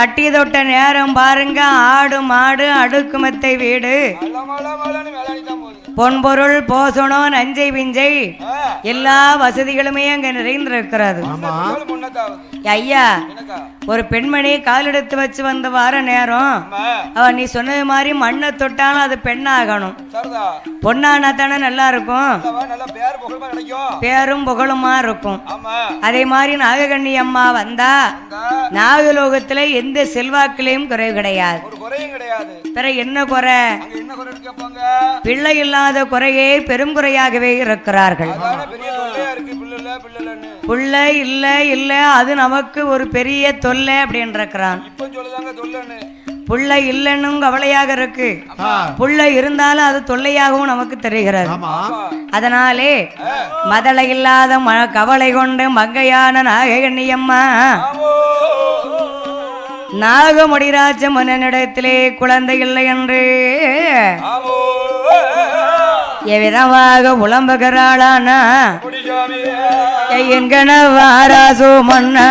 தட்டி தொட்ட நேரம் பாருங்க. ஆடு மாடு அடுக்குமத்தை வீடு. பொன்பொருள் போசனம் நஞ்சை பிஞ்சை ஆ, எல்லா வசதிகளுமே அங்க நிறைந்திருக்கிறது. ஐயா ஒரு பெண்மணி காலெடுத்து வச்சு வந்து வர நேரம் அவ நீ சொன்னது மாதிரி மண்ணை தொட்டாலும் அது பெண்ணாகணும். பொண்ணானா தானே நல்லா இருக்கும். பேரும் புகழுமா இருக்கும். அதே மாதிரி நாககண்ணி அம்மா வந்தா நாகலோகத்துல எந்த செல்வாக்கிலையும் குறைவு கிடையாது. பிற என்ன குறை? அங்க என்ன இல்லாத குறையே பெரும் குறையாகவே இருக்கிறார்கள் பிள்ளை இல்ல இல்ல அது நமக்கு ஒரு பெரிய தொல்லை அப்படின்னு இருக்கிறான் புள்ள இல்லைன்னும் கவலையாக இருக்கு. புள்ள இருந்தாலும் அது தொல்லையாகவும் நமக்கு தெரிகிறது. அதனாலே மதலை இல்லாத கவலை கொண்டு மங்கையான நாககண்ணியம்மா நாகமுடிராஜ மன்னனிடத்திலே குழந்தை இல்லை என்று எவ்விதமாக புலம்புகிறாளானா என்கணவாராசோ மன்னா.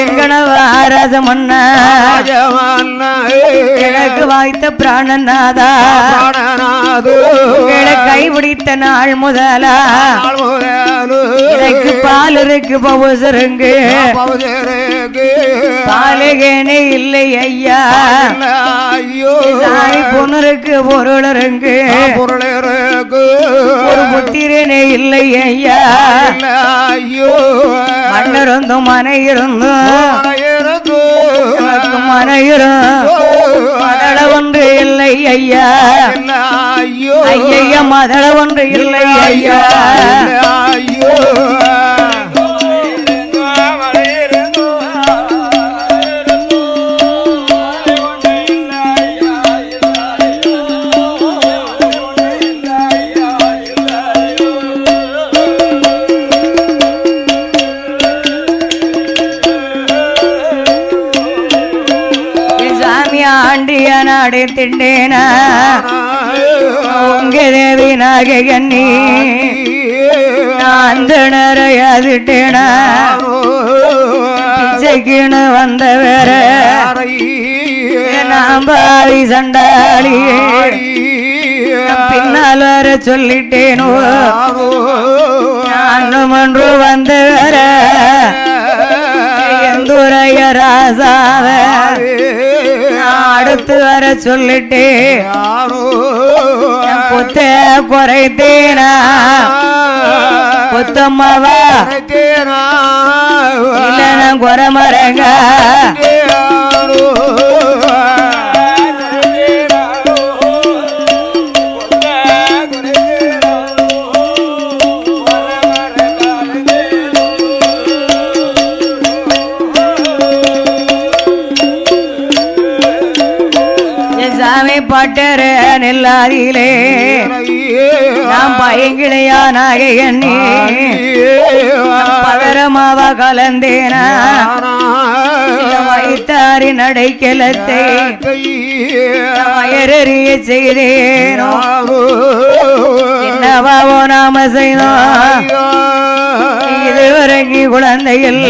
என்கணவாராச மன்னா. எனக்கு வாய்த்த பிராணநாதா. உங்களை கைபிடித்த நாள் முதலா. எனக்கு பால் இருக்கு பவுசருங்கு பாலகேனே இல்லை ஐயா. சாமி பொண்ணுருக்கு பொருள். இருக்கு ஒரு புத்திரனே இல்லை ஐயா. மன்னர் இருந்தும் மனை இருந்தும் மனை மதள ஒன்று இல்லை ஐயா. ஐயா. மதள ஒன்று இல்லை ஐயா. நாடு திண்டேனா உங்க தேவி நான் திணறையாதிட்டேனா? பிச்சைக்குன்னு வந்த வேற நான் பாதி சண்டாளி. பின்னால் வர சொல்லிட்டேனோ? நானும் ஒன்று வந்த வேற எந்துரைய ராசாவே. அடுத்து வர சொல்லிட்டே புத்த குறைத்தேனா? புத்தம்மாவா? இல்ல நான் குறமரங்க பட்டர நெல்லாதியிலே நான் பயங்கிளையா நாகையண்ணி பதரமாவா கலந்தேனா. வைத்தாரி நடைக்கலத்தை வயறறிய செய்தேனோ. என்னவாவோ நாம செய்தோம் இதுவரைக்கு குழந்தைகள்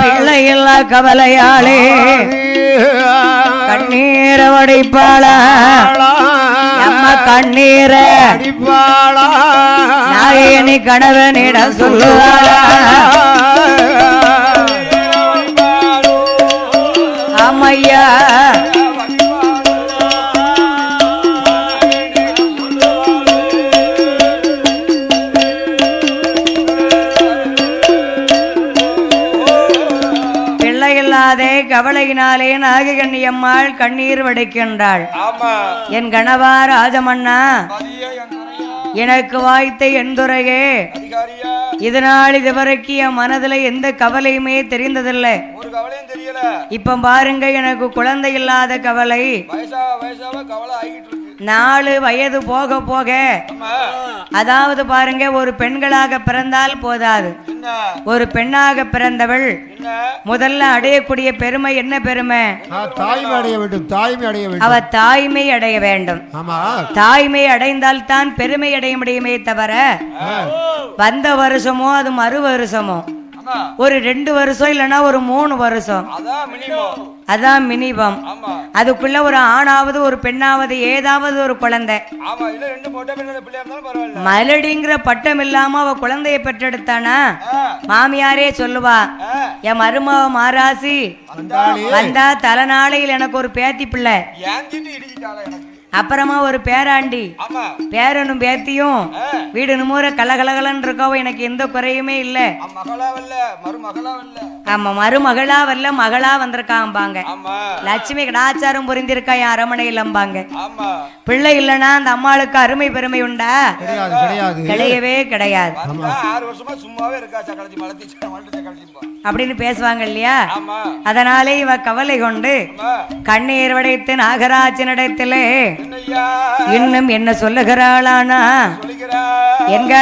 பிள்ளையில்லா கவலையாளே கண்ணீர வடிப்பாளா? அம்மா கண்ணீர. நாயனி கணவனிடம் சொல்லுவாளா? ஆமையா கவலையினாலே நாககண்ணி அம்மாள் கண்ணீர் வடிக்கின்றாள். என் கணவா துணையா எனக்கு வாய்த்த எந்துரையே இதனால் இதுவரைக்கும் என் மனதுல எந்த கவலையுமே தெரிந்ததில்லை. இப்ப பாருங்க எனக்கு குழந்தை இல்லாத கவலை. நாலு வயது போக போக. ஆமா. அதாவது பாருங்க ஒரு பெண்களாக பிறந்தால் போதாது. ஒரு பெண்ணாக பிறந்தவள் முதல்ல அடையக்கூடிய பெருமை என்ன பெருமை? தாய்மை அடைய வேண்டும் தாய்மை அடைய வேண்டும். அவ தாய்மை அடைய வேண்டும். ஆமா. தாய்மை அடைந்தால் தான் பெருமை அடைய முடியுமே தவிர. வந்த வருஷமோ அது மறு வருஷமோ. ஒரு ரெண்டு வருஷம் இல்லைன்னா ஒரு மூணு வருஷம். அதான் மினிமம். அதுக்குள்ள ஒரு ஆணாவது ஒரு பெண்ணாவது ஏதாவது ஒரு குழந்தை. மலடிங்கிற பட்டம் இல்லாம அவ குழந்தைய பெற்றெடுத்தானா? மாமியாரே சொல்லுவா என் மருமவ மாராசி வந்தா தலைநாளையில் எனக்கு ஒரு பேத்தி பிள்ளை. அப்புறமா ஒரு பேராண்டி. ஆமா. பேரனும் பேத்தியும் வீடு நுமுற கலகலகலன்னு இருக்கவும் எனக்கு எந்த குறையுமே இல்ல. ஆமா மருமகளா வரல மகளா வந்திருக்காம்பாங்க. ஆமா. லட்சுமி கடாச்சாரம் புரிந்திருக்கா என் அரமனையிலம்பாங்க ஆமா. பிள்ளை இல்லைன்னா அந்த அம்மாளுக்கு அருமை பெருமை உண்டா? கிடையவே கிடையாது. அப்படின்னு பேசுவாங்க இல்லையா? ஆமா. அதனாலே இவ கவலை கொண்டு கண்ணீர் வடைத்து நாகராஜனிடத்திலே இன்னும் என்ன சொல்லுகிறாளானா?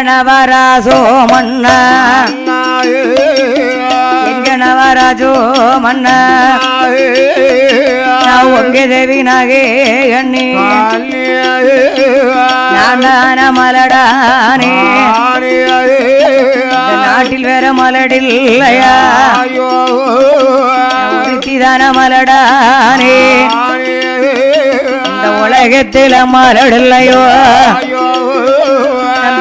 நவராசோ மன்னா? எங்க நவராஜோ மன்னா? நான் உங்க தேவி நாகே அண்ணி நான் மலடானே. இந்த நாட்டில் வேற மலடில்லையா? ஒருத்திதான மலடானே. உலகத்தில மலடில்லையோ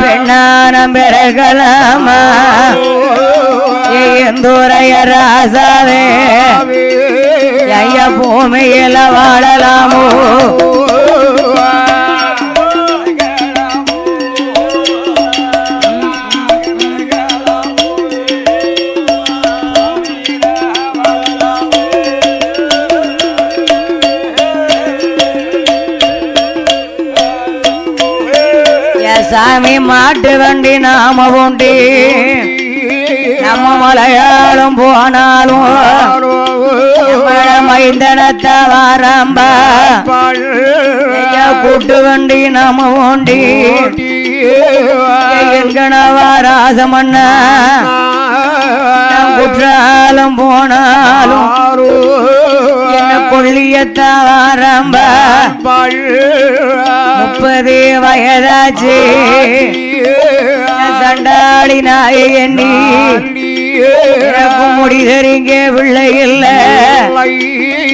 பெண்ணான பிறகலாமா? எந்தூரைய ராசாவே. ஐயா பூமியில வாழலாமோ? காட்டு வண்டி நாம உண்டி. நம்ம மலையாளம் போனாலும் நம்மள வாரம்பா. கூட்டு வண்டி நாம உண்டி. எங்கனவா ராசமண்ணா நான் குற்றாலம் போனாலும் என்ன கொள்ளியத்த முப்பது வயதாச்சு. சண்டாடி நாயை எண்ணி முடிதறிங்க பிள்ளை இல்ல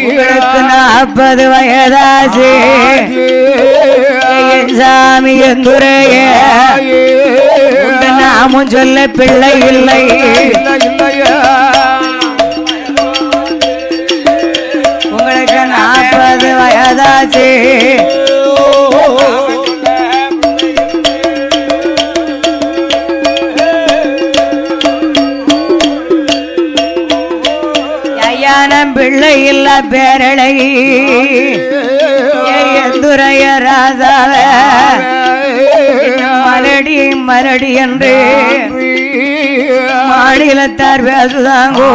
உங்களுக்கு நாற்பது வயதாச்சு என் சாமி எந்துரைய. நாமும் சொல்ல பிள்ளை இல்லை உங்களுக்கு நாற்பது வயதாச்சு பிள்ளை இல்ல பேரழகி துறைய ராதாவ மலடி மலடி என்று மாநிலத்தார் பேசுதாங்கோ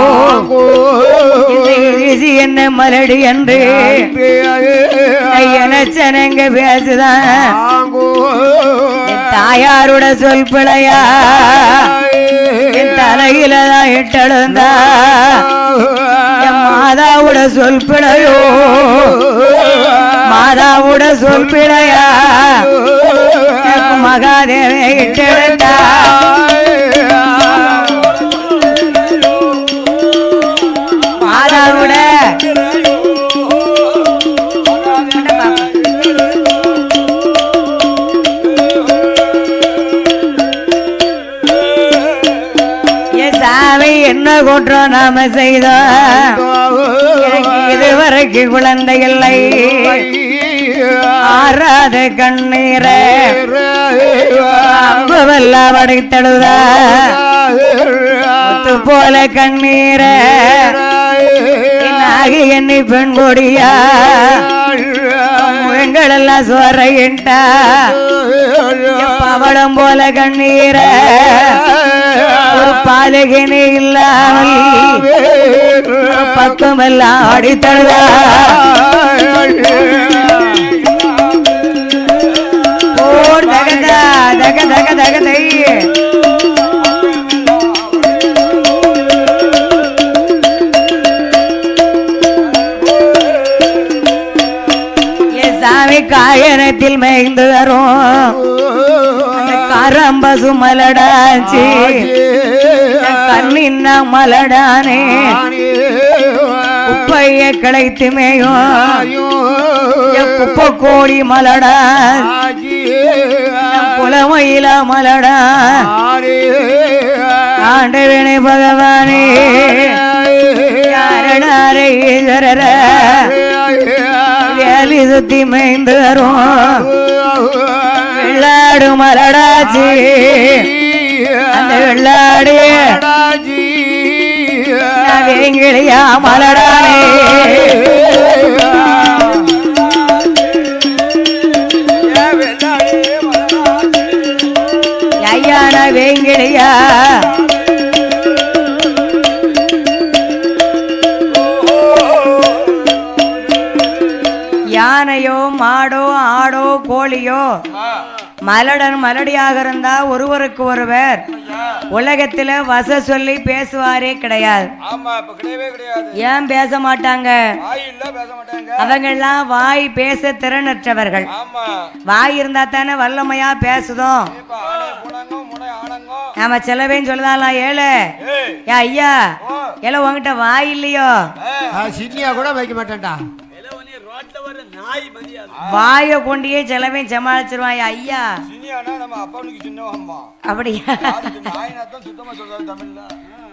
இது என்ன மலடி என்று ஐயனச்சனங்க பேசுதான் தாயாரோட சொல் பிழையா? என் தலையில தான் இட்டழுந்தா? மாதாவோட சொல் பிழையோ மாதாவோட சொல் பிழையா எனக்கு மகாதேவி குற்றம் நாம செய்தோம் இதுவரைக்கு குழந்தை இல்லை. ஆறாத கண்ணீரை அம்புவெல்லாம் அடைத்தழுதா? போல கண்ணீரை. நாகி எண்ணி பெண் கொடியா? முழங்களெல்லாம் சுவரையிட்டா பவளம் போல கண்ணீரை. ஒரு பாலகினி இல்லாமல் பக்கமெல்லாம் அடித்தழுதா. மலடாச்சு. கண்ணின்ன மலடானே. குப்பைய கிளைத்து மேயும் குப்பை கோடி மலடா புலமையில மலடா ஆண்டவனே பகவானே. யாரடாரே ஈஸ்வரர வேலி சுத்தி மேய்ந்து வரும் வெள்ளாடு மலடாஜி. அந்த வெள்ளாடு வேங்கிலியா மலடானே. ஐயான வேங்கிலியா மலடன் மலடியாக இருந்தா ஒருவருக்கு ஒருவர். உலகத்துல வச சொல்லி பேசுவாரே கிடையாது. ஆமா இப்ப கிடையவே கிடையாது. ஏன் பேச மாட்டாங்க? வாய் இல்ல பேச மாட்டாங்க. அவங்க எல்லாம் வாய் பேச திறனற்றவர்கள். ஆமா. வாய் இருந்தா தானே வல்லமையா பேசுதோம் நாம செலவேன்னு சொல்லுதாலாம் ஏழு ஐயா ஏல உங்ககிட்ட வாய் இல்லையோ? சின்னியா கூட வைக்க மாட்டேன்டா. வாயை கொண்டியே செலவே சமாளிச்சிருவான் ஏ ஐயா அப்படியா?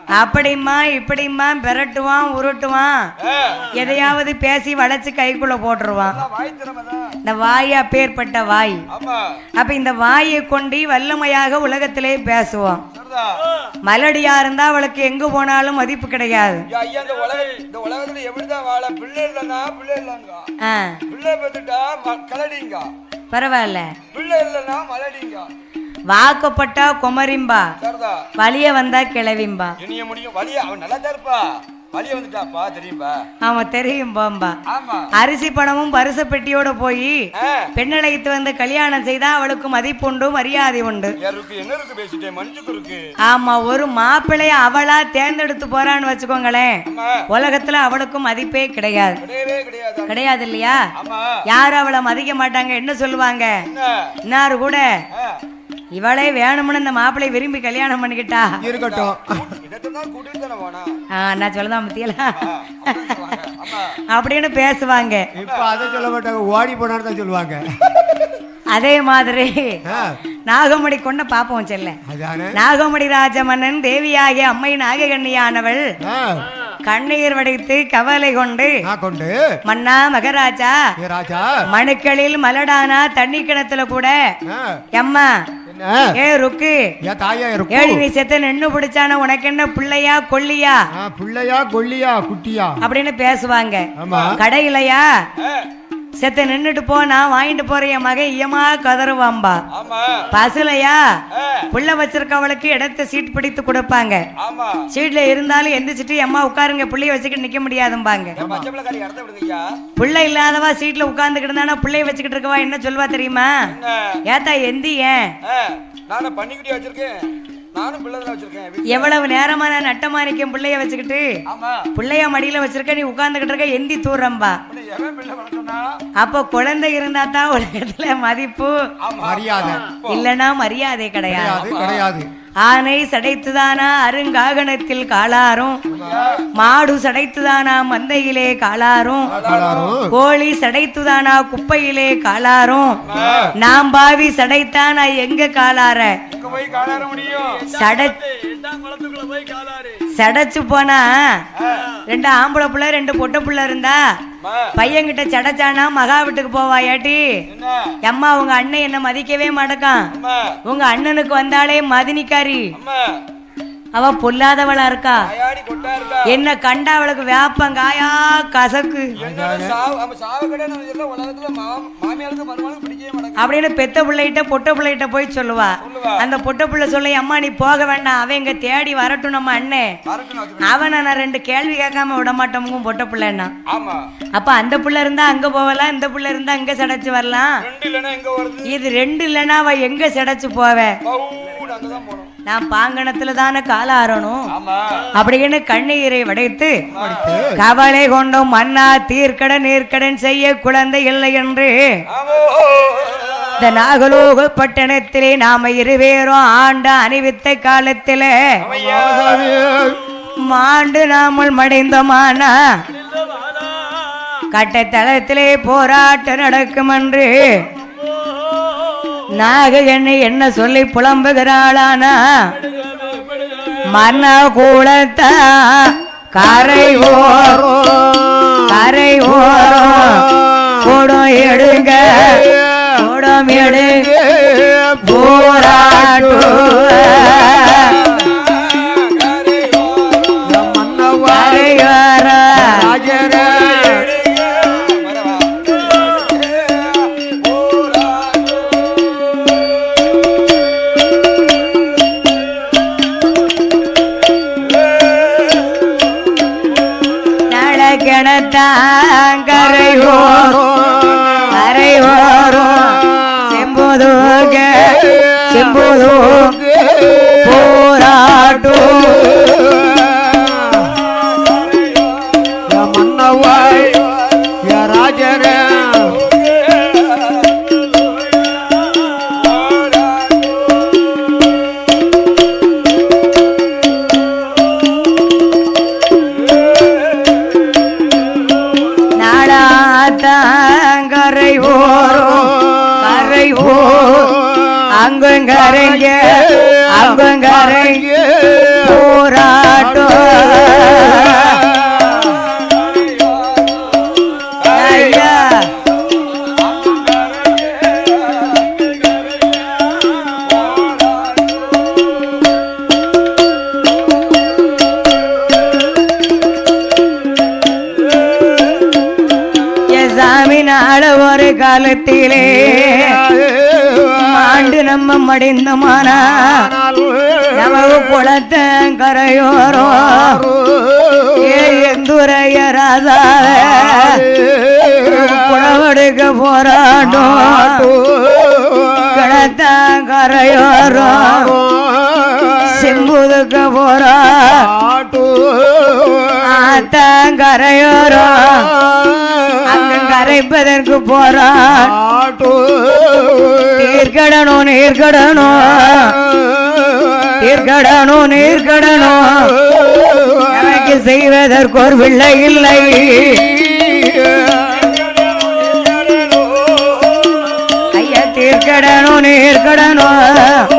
அப்படிம்மா இப்படிம்மா பெரட்டுவான் உருட்டுவான். எதையாவது பேசி வளைச்சு கைக்குள்ள போட்டுருவான். இந்த வாய் அப்பேற்பட்ட வாய். அப்ப இந்த வாயை கொண்டு வல்லமையாக உலகத்திலே பேசுவோம். சரிதா. மலடியா இருந்தா அவளுக்கு எங்க போனாலும் மதிப்பு கிடையாது. பரவாயில்ல. வாக்கப்பட்டா குமரிம்பா. வலிய வந்தா கிளவிம்பா. இனிய முடியும். வழிய அவன் நல்லா இருப்பா. வழிய வந்துட்டாப்பா தெரியும்பா? ஆமா அரிசி பணமும் பரிசு பெட்டியோட போய் பெண்ணழைத்து வந்து கல்யாணம் செய்தா அவளுக்கு மதிப்புண்டு மரியாதை உண்டு. ஆமா ஒரு மாப்பிள்ளைய அவளா தேர்ந்தெடுத்து போறான்னு வச்சுக்கோங்களேன். உலகத்துல அவளுக்கு மதிப்பே கிடையாது. கிடையாது. இல்லையா? யாரும் அவளை மதிக்க மாட்டாங்க. என்ன சொல்லுவாங்க? இன்னாரு கூட இவளே வேணும்னு இந்த மாப்பிள்ளை விரும்பி கல்யாணம் பண்ணிக்கிட்டா. இருக்கட்டும். நான் சொல்லதான் பத்தியல? அப்படின்னு பேசுவாங்க. இப்ப அதை சொல்ல மாட்டாங்க ஓடி போனான்னு சொல்லுவாங்க. அதே மாதிரி ஆ, நாகமணி கொண்ட பாப்போம் செல்ல. நாகமணி ராஜமன்னன் தேவியாகிய அம்மை நாககண்ணியானவள் கண்ணீர் வடித்து கவலை கொண்டு மன்னா மகராஜா மணுக்களில் மலடானா தண்ணி கிணத்துல கூட? எம்மா ஏ ருக்கு. ஏன் தாயா ஏடி இருக்கும் நீ செத்த நின்னு பிடிச்சான உனக்கு என்ன பிள்ளையா கொல்லியா? பிள்ளையா கொல்லியா குட்டியா? அப்படின்னு பேசுவாங்க. ஆமா. கடையிலையா? செத்த நின்னுட்டு போ நான் வாங்கிட்டு போறேன் என் மகன் ஈயமா கதறுவாம்பா. பசுலையா? புள்ள வச்சிருக்கவளுக்கு இடத்த சீட் பிடித்து கொடுப்பாங்க. சீட்ல இருந்தாலும் எந்திரிச்சிட்டு அம்மா உட்காருங்க புள்ளைய வச்சுக்கிட்டு நிக்க முடியாதும்பாங்க. புள்ள இல்லாதவா சீட்ல உட்கார்ந்துக்கிட்டு இருந்தானா புள்ளைய வச்சுக்கிட்டு இருக்கவா? என்ன சொல்வா தெரியுமா? ஏத்தா எந்தி எவ்வளவு நேரமா நான் நட்டமா நிக்கும் புள்ளைய வச்சுக்கிட்டு? ஆமா. புள்ளைய மடியில வச்சிருக்க நீ உட்கார்ந்துகிட்டு இருக்க எந்தி தூரம்பா. அப்ப குழந்தை இருந்தா தான் உலகத்துல மதிப்பு. இல்லனா மரியாதை கிடையாது. கிடையாது கிடையாது. ஆனை சடைத்துதானா அருங்காகனத்தில் காளாரும் மாடு சடைத்துதானா மந்தையிலே காளாரும் கோழி சடைத்துதானா குப்பையிலே காளாரும் நாம் பாவி சடைத்தானா எங்க காளார சடைச்சு போனா ரெண்டு ஆம்பளை புள்ள ரெண்டு பொட்டை புள்ள இருந்தா? பையன்கிட்ட சடைச்சானா மகா வீட்டுக்கு போவா ஏட்டி? அம்மா உங்க அண்ணன் என்ன மதிக்கவே மாட்டக்கான். உங்க அண்ணனுக்கு வந்தாலே மதினிக்காரி. அவ பொல்லாதவளா இருக்கா? அயாடி கொட்டா இருக்கா? என்ன கண்டா அவளுக்கு வேப்பங்காயா கசக்கு? அப்படின்னு பெத்த பிள்ளைகிட்ட பொட்ட பிள்ளைகிட்ட போய் சொல்லுவா. அந்த பொட்ட பிள்ளை சொல்லி அம்மா நீ போக வேண்டாம். அவன் இங்க தேடி வரட்டும் நம்ம வச்சுக்கணும். அவனை நான் ரெண்டு கேள்வி கேட்காம விட மாட்டோமுங்க பொட்ட பிள்ளைன்னா. ஆமா. அப்ப அந்த பிள்ளை இருந்தா அங்க போகலாம் இந்த பிள்ளை இருந்தா அங்க சடைச்சு வரலாம்? ரெண்டு இல்லைன்னா எங்க வருது இது ரெண்டு இல்லைன்னா அவ எங்க சடைச்சு போவ? பவுன் நான் பாங்கணத்துல தானே கால ஆறணும். ஆமா. அப்படின்னு கண்ணீரை வடைத்து கவலை கொண்டும் மன்னா தீர்க்கடன் நீர்க்கடன் செய்ய குழந்தை இல்லை என்று. இந்த நாகலோக பட்டணத்திலே நாம இருவேரும் ஆண்ட அணிவித்த காலத்திலே. மாண்டு நாமல் மடைந்தோமானா. கட்டத்தளத்திலே போராட்டம் நடக்கும் என்று நாககண்ணி என்ன சொல்லி புலம்புகிறாளானா? மன்ன கூடத்தா கரை ஓரோ கரை ஓரோ கூடம் எடுங்க கூடம் எடுங்க போராட்டு. அங்குங்கரைங்க அங்குங்கரைங்க போராட்டம் காலத்திலே நம்ம மடிந்தமானா நமக்கு குளத்த கரையோரம் ஏ எந்துரைய ராசாவ குளவெடுக்க போராட்டம். குளத்த கரையோரம் செம்புதுக்க போறா. ஆத்தங்கரையோரம் அங்க கரைப்பதற்கு போறான் நீர்க்கடணும் நீர்க்கடணும் நீர்க்கடணும் நீர்க்கடணும் எனக்கு செய்வதற்கு ஒரு பிள்ளை இல்லை. ஐயா தீர்க்கடணும் நீர்க்கடணும்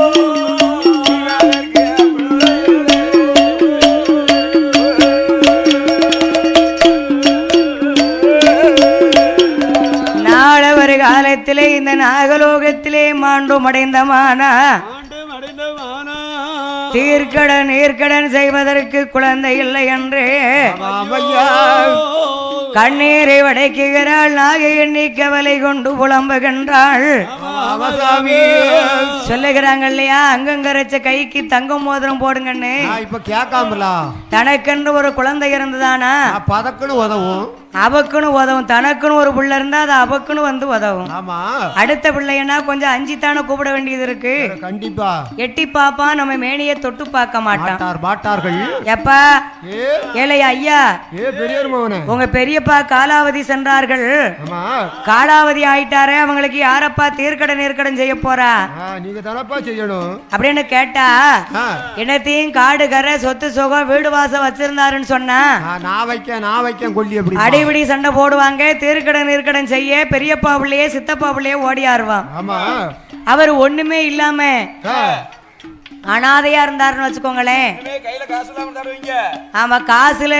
அடைந்தமானா தீர்க்கடன் நீர்க்கடன் செய்வதற்கு குழந்தை இல்லை என்று. கண்ணீரை வடைக்குகிறாள் நாகை எண்ணி கவலை கொண்டு புலம்புகின்றாள். சொல்லுகிறாங்க இல்லையா? அங்கங்கரைச்ச கைக்கு தங்கம் மோதிரம் போடுங்கன்னு இப்ப கேட்காமலா? தனக்கென்று ஒரு குழந்தை இருந்ததானா? பதக்குன்னு உதவும். அவக்குன்னு உதவும் தனக்குன்னு ஒரு புள்ள இருந்தா அது அவக்குன்னு வந்து உதவும். ஆமா. அடுத்த பிள்ளையனா கொஞ்சம் அஞ்சித்தானே கூப்பிட வேண்டியது இருக்கு. கண்டிப்பா. எட்டி பாப்பா நம்ம மேனியை தொட்டு பார்க்க மாட்டான். மாட்டார் மாட்டார்கள். எப்பா? ஏழையா ஐயா. உங்க பெரியப்பா காலாவதி சென்றார்கள். காலாவதி ஆயிட்டாரே அவங்களுக்கு யாரப்பா தீர்க்கடன் நீர்க்கடன் செய்ய போறா? நீங்க தானப்பா செய்யணும். அப்படின்னு கேட்டா என்னத்தையும் காடு கரை சொத்து சுகம் வீடு வாசம் வச்சிருந்தாருன்னு சொன்னா நான் வைக்க நான் வைக்க கொல்லி எப்படி அடிபிடி சண்டை போடுவாங்க தீர்க்கடன் நீர்க்கடன் செய்ய பெரியப்பா பிள்ளையே சித்தப்பா பிள்ளையே ஓடியாருவான் ஆமா. அவர் ஒண்ணுமே இல்லாம அனாதையா இருந்தாருன்னு வச்சுக்கோங்களேன். ஆமா காசுல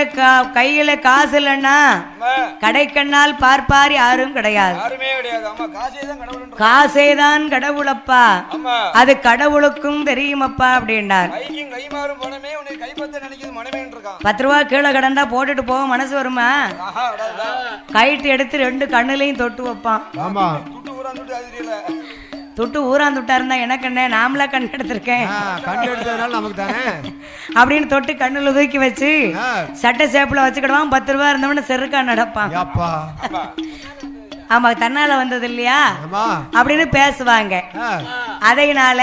கையில காசு இல்லைன்னா கடைக்கண்ணால் பார்ப்பார் யாரும் கிடையாது. காசே தான் காசேதான் கடவுளப்பா. அது கடவுளுக்கும் தெரியுமப்பா அப்படின்னார். கைக்கும் கை மாறும் பணமே உன்னை கைப்பத்த நினைக்கிறது மனமேன்னு இருக்கான் பத்து ரூபா கீழே கடந்தா போட்டுட்டு போக மனசு வருமா? கைட்டு எடுத்து ரெண்டு கண்ணுலையும் தொட்டு வைப்பான். ஆமா. துட்டு ஊரா துட்டு விட்டா இருந்தா எனக்கு என்ன? நாமளா கண் எடுத்திருக்கேன். ஆ, கண்டு எடுத்ததுனால நமக்கு தானே? அப்படின்னு தொட்டு கண்ணுல தூக்கி வச்சு சட்டை சேப்புல வச்சுக்கிடுவான். பத்து ரூபா இருந்தவன செருக்கா நடப்பான். ஆமா தன்னால வந்தது இல்லையா அப்படின்னு பேசுவாங்க. அதையினால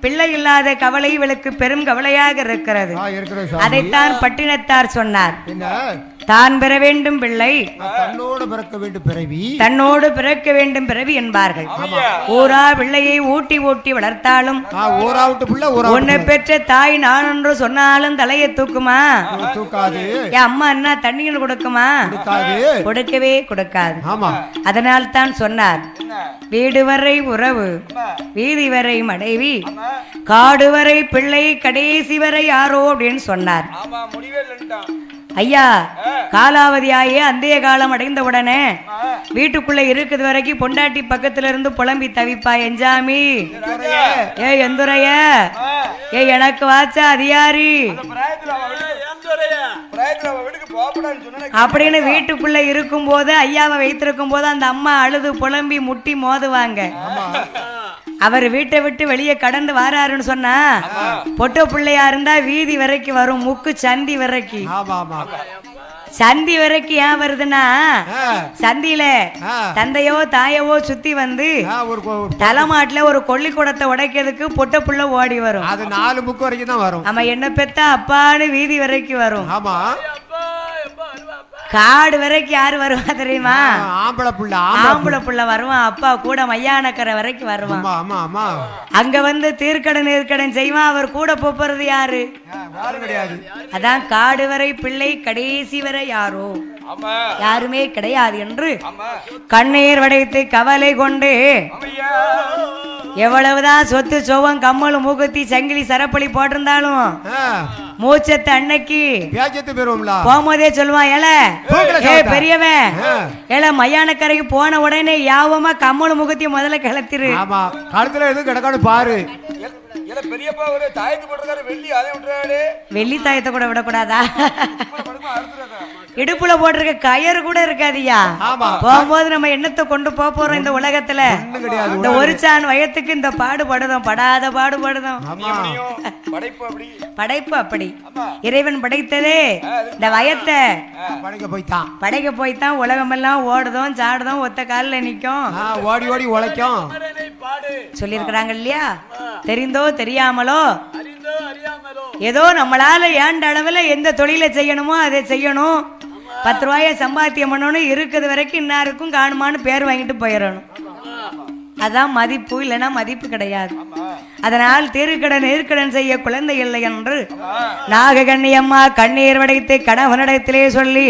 பிள்ளை இல்லாத கவலை இவளுக்கு பெரும் கவலையாக இருக்கிறது. அதைத்தான் பட்டினத்தார் சொன்னார். தான் பெற வேண்டும் பிள்ளை. தன்னோடு பிறக்க வேண்டும் பிறவி. தன்னோடு பிறக்க வேண்டும் பிறவி என்பார்கள். ஊரா பிள்ளையை ஊட்டி ஊட்டி வளர்த்தாலும் உன்னை பெற்ற தாய் நான் என்று சொன்னாலும் தலையை தூக்குமா? தூக்காது. என் அம்மா என்ன தண்ணீர் கொடுக்குமா? கொடுக்கவே கொடுக்காது. ஆமா. அதனால் தான் சொன்னார். வீடு வரை உறவு வீதி வரை மனைவி காடு வரை பிள்ளை கடைசி வரை யாரோ அப்படின்னு சொன்னார். முடிவே ஐயா காலாவதியாயே அந்தைய காலம் அடைந்த உடனே வீட்டுக்குள்ள இருக்குது வரைக்கும் பொண்டாட்டி பக்கத்துல இருந்து புலம்பி தவிப்பா எஞ்சாமி. ஏ எந்துரைய ஏ எனக்கு வாச்சா அதிகாரி அப்படின்னு வீட்டுக்குள்ள இருக்கும் போது ஐயாவை வைத்திருக்கும் போது அந்த அம்மா அழுது புலம்பி முட்டி மோதுவாங்க. அவர் வீட்டை விட்டு வெளியே கடந்து வாராருன்னு சொன்னா பொட்ட பிள்ளையா இருந்தா வீதி வரைக்கும் வரும் முக்கு சந்தி வரைக்கும் சந்தி வரைக்கும் ஏன் வருதுன்னா சந்தியில. தந்தையோ தாயவோ சுத்தி வந்து ஒரு தலைமாட்டுல ஒரு கொள்ளிக்கூடத்தை உடைக்கிறதுக்கு பொட்ட புள்ள ஓடி வரும். அது நாலு புக்கு வரைக்கும் தான் வரும். நம்ம என்ன பெத்தா அப்பான்னு வீதி வரைக்கும் வரும். ஆமா. காடு வரைக்கும் யாரு வருவா தெரியுமா? ஆம்பளை புள்ள ஆம்பளை புள்ள. வருவான் அப்பா கூட மையானக்கரை வரைக்கும் வருவான் ஆமா ஆமா ஆமா அங்க வந்து தீர்க்கடன் நீர்க்கடன் செய்வான் அவர் கூட போறது யாரு? கிடையாது. அதான் காடு வரை பிள்ளை கடைசி வரை யாரோ? ஆமா. யாருமே கிடையாது என்று கண்ணீர் வடைத்து கவலை கொண்டு எவ்வளவுதான் சொத்து சோவம் கம்மல் மூக்குத்தி சங்கிலி சரப்பளி போட்டிருந்தாலும் மூச்சத்தை அன்னைக்கு போகும்போதே சொல்லுவான் ஏல ஏ. பெரியவன். ஏல மயானக்கரைக்கு போன உடனே யாவமா கம்மல் முகத்தி முதல்ல கிளத்திரு ஆமா கழுத்துல எதுவும் கிடக்கான்னு பாரு இல்ல பெரியப்பா ஒரு தாயத்து போட்டிருக்காரு வெள்ளி அதை விட்டுறாரு. வெள்ளி தாயத்தை கூட விடக்கூடாதா? இடுப்புல போட்டிருக்க கயறு கூட இருக்காதியா? ஆமா. போகும்போது நம்ம எண்ணத்தை கொண்டு போக போறோம் இந்த உலகத்துல? இந்த ஒரு சான் வயத்துக்கு இந்த பாடுபடுதோம் படாத பாடுபடுதோம் படைப்பு அப்படி. இறைவன் படைத்ததே. இந்த வயத்தை. படைக்க போய்த்தான். படைக்க போய் தான் உலகமெல்லாம் ஓடுதோம் சாடுதோம் ஒத்த காலில் நிற்கும் ஆ, ஓடி ஓடி உழைக்கும். சொல்லியிருக்கிறாங்க இல்லையா? தெரிந்தோ தெரியாமலோ? ஏதோ நம்மளால ஏண்ட அளவுல எந்த தொழிலை செய்யணுமோ அதை செய்யணும். பத்து ரூபாய சம்பாத்தியம் பண்ணணும் இருக்குது வரைக்கும் இன்னாருக்கும் காணுமான்னு பேர் வாங்கிட்டு போயிடணும். அதான் மதிப்பு இல்லைன்னா மதிப்பு கிடையாது. அதனால் திருக்கடன் நெருக்கடன் செய்ய குழந்தை இல்லை என்று நாககண்ணியம்மா கண்ணீர் வடைத்து கணவனிடத்திலே சொல்லி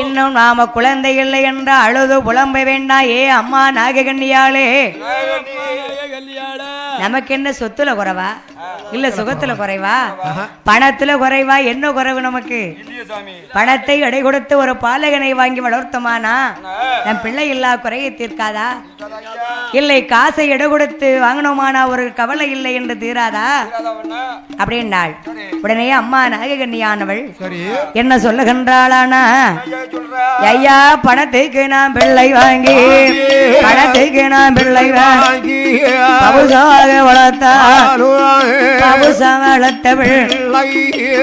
இன்னும் நாம குழந்தை இல்லை என்று அழுது புலம்ப வேண்டாம் ஏ அம்மா நாககண்ணியாளே. நமக்கு என்ன சொத்துல குறைவா? இல்ல சுகத்துல குறைவா? பணத்துல குறைவா? என்ன குறைவு நமக்கு? பணத்தை எடை கொடுத்து ஒரு பாலகனை வாங்கி வளர்த்தோமானா? நம் பிள்ளை இல்லா குறையை தீர்க்காதா? இல்லை காசை எடை கொடுத்து வாங்கினோமானா ஒரு கவலை இல்லை என்று தீராதா? அப்படின்னாள் உடனே அம்மா நாககண்ணியானவள் சரி. என்ன சொல்லுகின்றாளானா? ஐயா பணத்துக்கு நான் பிள்ளை வாங்கி பணத்துக்கு நான் பிள்ளை வாங்கி. பவுசாக வளர்த்தா பவுசா வளர்த்தவள்.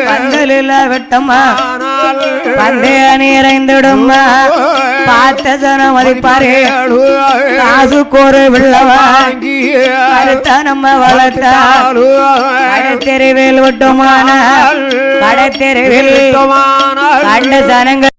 பந்தலில் விட்டம்மா. பந்தே நிறைந்துடும்மா பார்த்த ஜனம் மதிப்பாரு. காசுக்கு ஒரு கருத்தா நம்ம வளர்த்தா. கடத்தெருவில் விட்டுமான கடத்தெருவில் கண்ட ஜனங்கள்